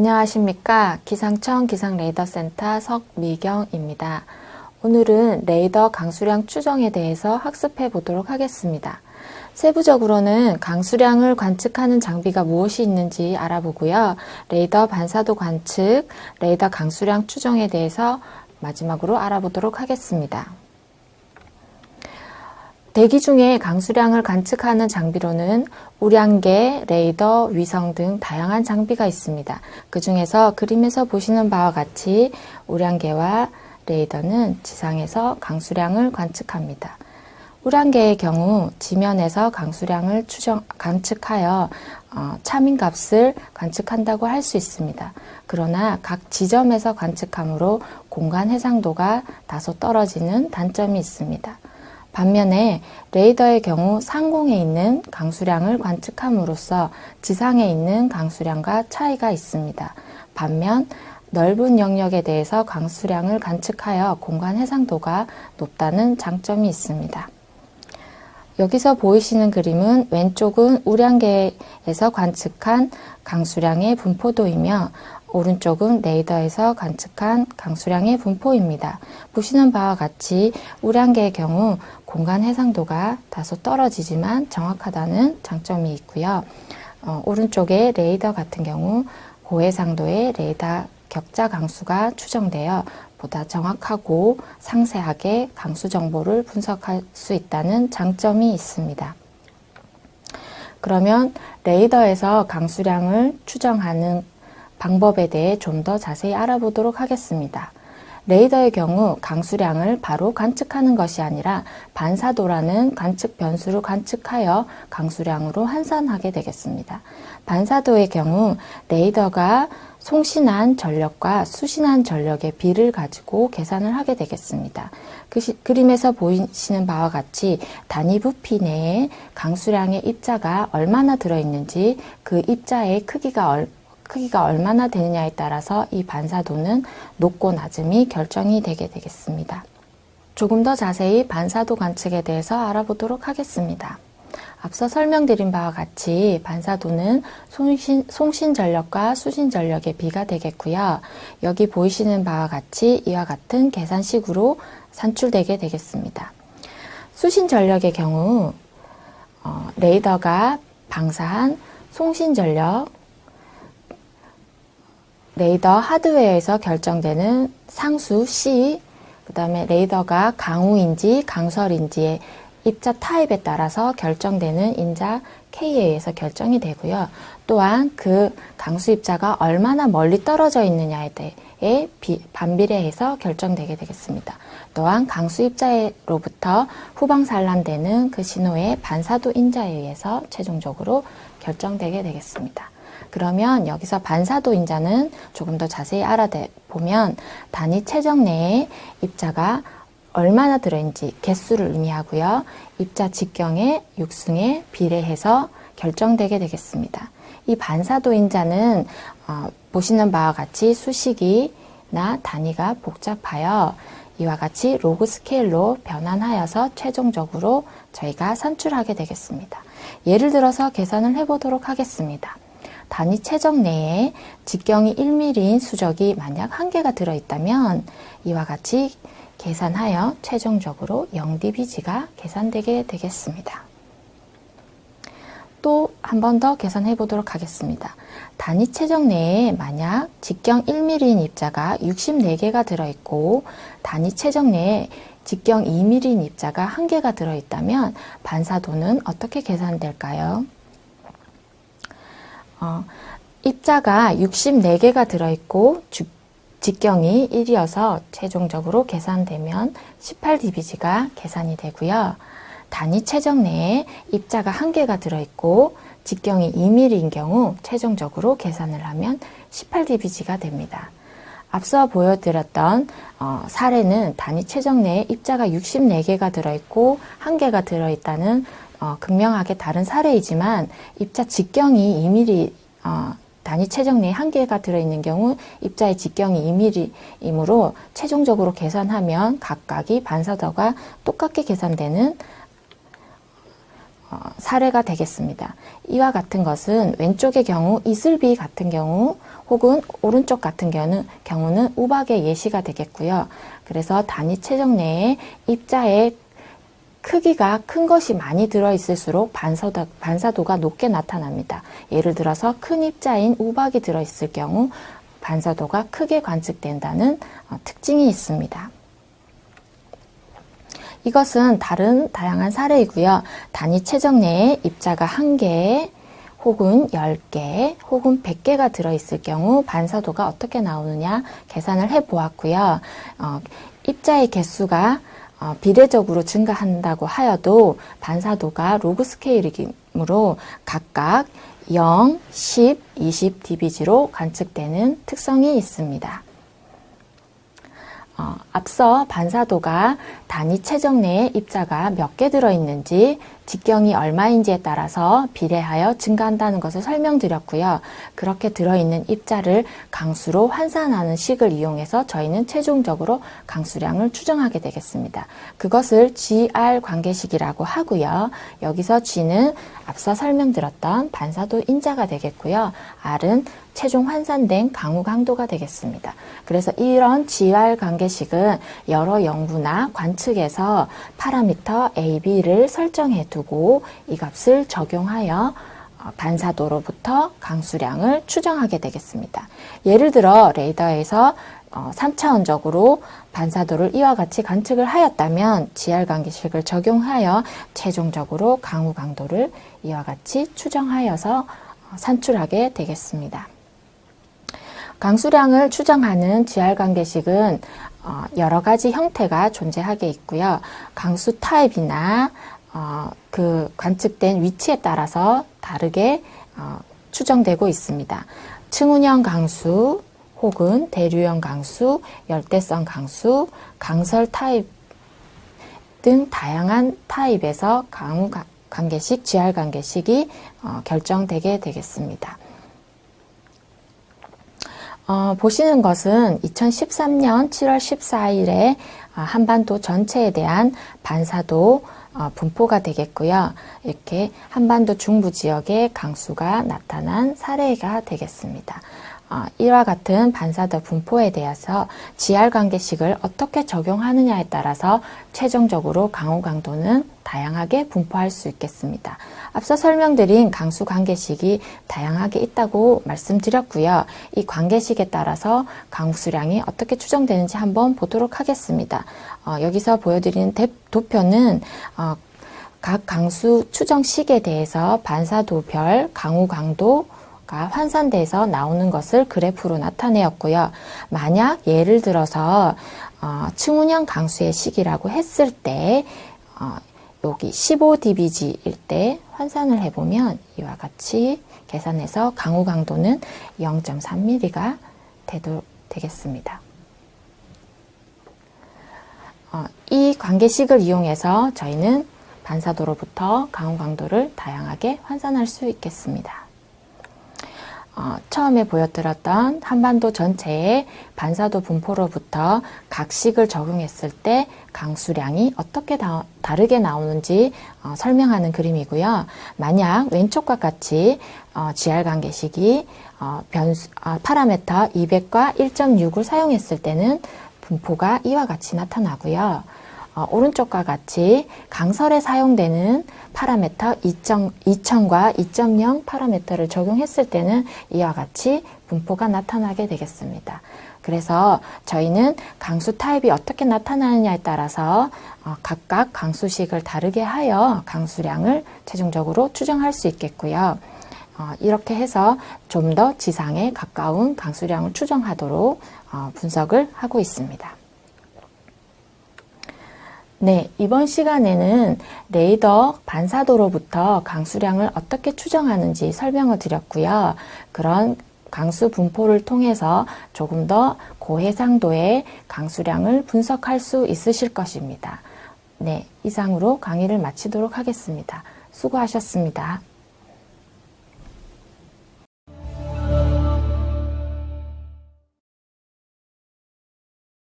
안녕하십니까. 기상청 기상레이더센터 석미경입니다. 오늘은 레이더 강수량 추정에 대해서 학습해 보도록 하겠습니다. 세부적으로는 강수량을 관측하는 장비가 무엇이 있는지 알아보고요. 레이더 반사도 관측, 레이더 강수량 추정에 대해서 마지막으로 알아보도록 하겠습니다. 대기 중에 강수량을 관측하는 장비로는 우량계, 레이더, 위성 등 다양한 장비가 있습니다. 그 중에서 그림에서 보시는 바와 같이 우량계와 레이더는 지상에서 강수량을 관측합니다. 우량계의 경우 지면에서 강수량을 추정, 관측하여 어, 차민값을 관측한다고 할 수 있습니다. 그러나 각 지점에서 관측하므로 공간 해상도가 다소 떨어지는 단점이 있습니다. 반면에 레이더의 경우 상공에 있는 강수량을 관측함으로써 지상에 있는 강수량과 차이가 있습니다. 반면 넓은 영역에 대해서 강수량을 관측하여 공간 해상도가 높다는 장점이 있습니다. 여기서 보이시는 그림은 왼쪽은 우량계에서 관측한 강수량의 분포도이며 오른쪽은 레이더에서 관측한 강수량의 분포입니다. 보시는 바와 같이 우량계의 경우 공간 해상도가 다소 떨어지지만 정확하다는 장점이 있고요. 어, 오른쪽의 레이더 같은 경우 고해상도의 레이더 격자 강수가 추정되어 보다 정확하고 상세하게 강수 정보를 분석할 수 있다는 장점이 있습니다. 그러면 레이더에서 강수량을 추정하는 방법에 대해 좀 더 자세히 알아보도록 하겠습니다. 레이더의 경우 강수량을 바로 관측하는 것이 아니라 반사도라는 관측 변수를 관측하여 강수량으로 환산하게 되겠습니다. 반사도의 경우 레이더가 송신한 전력과 수신한 전력의 비를 가지고 계산을 하게 되겠습니다. 그 시, 그림에서 보이시는 바와 같이 단위 부피 내에 강수량의 입자가 얼마나 들어있는지 그 입자의 크기가 얼, 크기가 얼마나 되느냐에 따라서 이 반사도는 높고 낮음이 결정이 되게 되겠습니다. 조금 더 자세히 반사도 관측에 대해서 알아보도록 하겠습니다. 앞서 설명드린 바와 같이 반사도는 송신, 송신 전력과 수신 전력의 비가 되겠고요. 여기 보이시는 바와 같이 이와 같은 계산식으로 산출되게 되겠습니다. 수신 전력의 경우 어, 레이더가 방사한 송신 전력, 레이더 하드웨어에서 결정되는 상수 C, 그 다음에 레이더가 강우인지 강설인지의 입자 타입에 따라서 결정되는 인자 K에 의해서 결정이 되고요. 또한 그 강수 입자가 얼마나 멀리 떨어져 있느냐에 대해 반비례해서 결정되게 되겠습니다. 또한 강수 입자로부터 후방 산란되는 그 신호의 반사도 인자에 의해서 최종적으로 결정되게 되겠습니다. 그러면 여기서 반사도 인자는 조금 더 자세히 알아보면 단위 체적 내에 입자가 얼마나 들어있는지 개수를 의미하고요. 입자 직경의 육승에 비례해서 결정되게 되겠습니다. 이 반사도 인자는 어, 보시는 바와 같이 수식이나 단위가 복잡하여 이와 같이 로그 스케일로 변환하여서 최종적으로 저희가 산출하게 되겠습니다. 예를 들어서 계산을 해보도록 하겠습니다. 단위 체적 내에 직경이 1mm인 수적이 만약 한 개가 들어있다면 이와 같이 계산하여 최종적으로 0dBg가 계산되게 되겠습니다. 또 한 번 더 계산해 보도록 하겠습니다. 단위 체적 내에 만약 직경 1mm인 입자가 64개가 들어있고 단위 체적 내에 직경 2mm인 입자가 1개가 들어있다면 반사도는 어떻게 계산될까요? 어, 입자가 64개가 들어있고 주, 직경이 1이어서 최종적으로 계산되면 18dBg가 계산이 되고요. 단위 최적 내에 입자가 1개가 들어있고 직경이 2mm인 경우 최종적으로 계산을 하면 18dBg가 됩니다. 앞서 보여드렸던 어, 사례는 단위 최적 내에 입자가 64개가 들어있고 1개가 들어있다는 어, 극명하게 다른 사례이지만 입자 직경이 2mm 어, 단위 최적 내에 한 개가 들어있는 경우 입자의 직경이 2mm이므로 최종적으로 계산하면 각각이 반사도가 똑같게 계산되는 어, 사례가 되겠습니다. 이와 같은 것은 왼쪽의 경우 이슬비 같은 경우 혹은 오른쪽 같은 경우는, 경우는 우박의 예시가 되겠고요. 그래서 단위 내에 입자의 크기가 큰 것이 많이 들어있을수록 반사도, 반사도가 높게 나타납니다. 예를 들어서 큰 입자인 우박이 들어있을 경우 반사도가 크게 관측된다는 어, 특징이 있습니다. 이것은 다른 다양한 사례이고요. 단위 체적 내에 입자가 한 개, 혹은 10개, 혹은 100개가 들어있을 경우 반사도가 어떻게 나오느냐 계산을 해 보았고요. 어, 입자의 개수가 어, 비례적으로 증가한다고 하여도 반사도가 로그 스케일이므로 각각 0, 10, 20 dBg로 관측되는 특성이 있습니다. 어, 앞서 반사도가 단위 체적 내에 입자가 몇 개 들어있는지 직경이 얼마인지에 따라서 비례하여 증가한다는 것을 설명드렸고요. 그렇게 들어있는 입자를 강수로 환산하는 식을 이용해서 저희는 최종적으로 강수량을 추정하게 되겠습니다. 그것을 GR 관계식이라고 하고요. 여기서 G는 앞서 설명드렸던 반사도 인자가 되겠고요. R은 최종 환산된 강우 강도가 되겠습니다. 그래서 이런 GR 관계식은 여러 연구나 관측에서 파라미터 A, B를 설정해 두고 이 값을 적용하여 어, 반사도로부터 강수량을 추정하게 되겠습니다. 예를 들어 레이더에서 3차원적으로 반사도를 이와 같이 관측을 하였다면 GR 관계식을 적용하여 최종적으로 강우 강도를 이와 같이 추정하여서 어, 산출하게 되겠습니다. 강수량을 추정하는 GR 관계식은 어, 여러 가지 형태가 존재하게 있고요. 강수 타입이나 어, 그 관측된 위치에 따라서 다르게 어, 추정되고 있습니다. 층운형 강수 혹은 대류형 강수, 열대성 강수, 강설 타입 등 다양한 타입에서 강우 관계식, GR 관계식이 어, 결정되게 되겠습니다. 어, 보시는 것은 2013년 7월 14일에 어, 한반도 전체에 대한 반사도 어, 분포가 되겠고요. 이렇게 한반도 중부 지역에 강수가 나타난 사례가 되겠습니다. 어, 이와 같은 반사도 분포에 대해서 GR 관계식을 어떻게 적용하느냐에 따라서 최종적으로 강우 강도는 다양하게 분포할 수 있겠습니다. 앞서 설명드린 강수 관계식이 다양하게 있다고 말씀드렸고요. 이 관계식에 따라서 강수량이 어떻게 추정되는지 한번 보도록 하겠습니다. 어, 여기서 보여드리는 도표는 어, 각 강수 추정식에 대해서 반사도별 강우 강도 가 환산돼서 나오는 것을 그래프로 나타내었고요. 만약 예를 들어서 어, 층운형 강수의 식이라고 했을 때 어, 여기 15dBg일 때 환산을 해보면 이와 같이 계산해서 강우 강도는 0.3mm가 되도, 되겠습니다. 어, 이 관계식을 이용해서 저희는 반사도로부터 강우 강도를 다양하게 환산할 수 있겠습니다. 어, 처음에 보여드렸던 한반도 전체의 반사도 분포로부터 각식을 적용했을 때 강수량이 어떻게 다, 르게 나오는지 어, 설명하는 그림이고요. 만약 왼쪽과 같이 어, GR 관계식이 어, 변수, 아, 파라메터 200과 1.6을 사용했을 때는 분포가 이와 같이 나타나고요. 어, 오른쪽과 같이 강설에 사용되는 파라메터 2000과 2.0 파라메터를 적용했을 때는 이와 같이 분포가 나타나게 되겠습니다. 그래서 저희는 강수 타입이 어떻게 나타나느냐에 따라서 어, 각각 강수식을 다르게 하여 강수량을 최종적으로 추정할 수 있겠고요. 어, 이렇게 해서 좀 더 지상에 가까운 강수량을 추정하도록 어, 분석을 하고 있습니다. 네, 이번 시간에는 레이더 반사도로부터 강수량을 어떻게 추정하는지 설명을 드렸고요. 그런 강수 분포를 통해서 조금 더 고해상도의 강수량을 분석할 수 있으실 것입니다. 네, 이상으로 강의를 마치도록 하겠습니다. 수고하셨습니다.